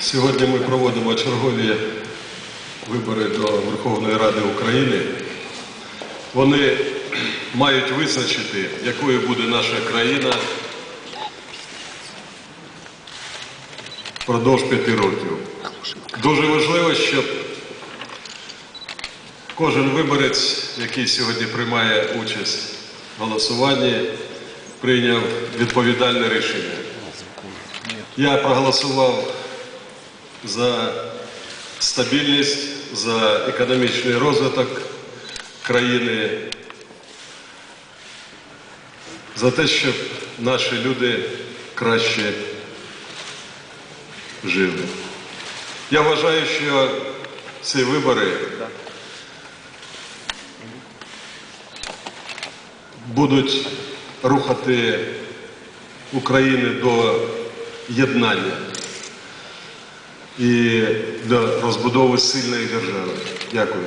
Сьогодні ми проводимо чергові вибори до Верховної Ради України. Вони мають визначити, якою буде наша країна впродовж п'яти років. Дуже важливо, щоб кожен виборець, який сьогодні приймає участь в голосуванні, прийняв відповідальне рішення. Я проголосував за стабільність, за економічний розвиток країни, за те, щоб наші люди краще жили. Я вважаю, що ці вибори будуть рухати України до єднання і до розбудови сильної держави. Дякую.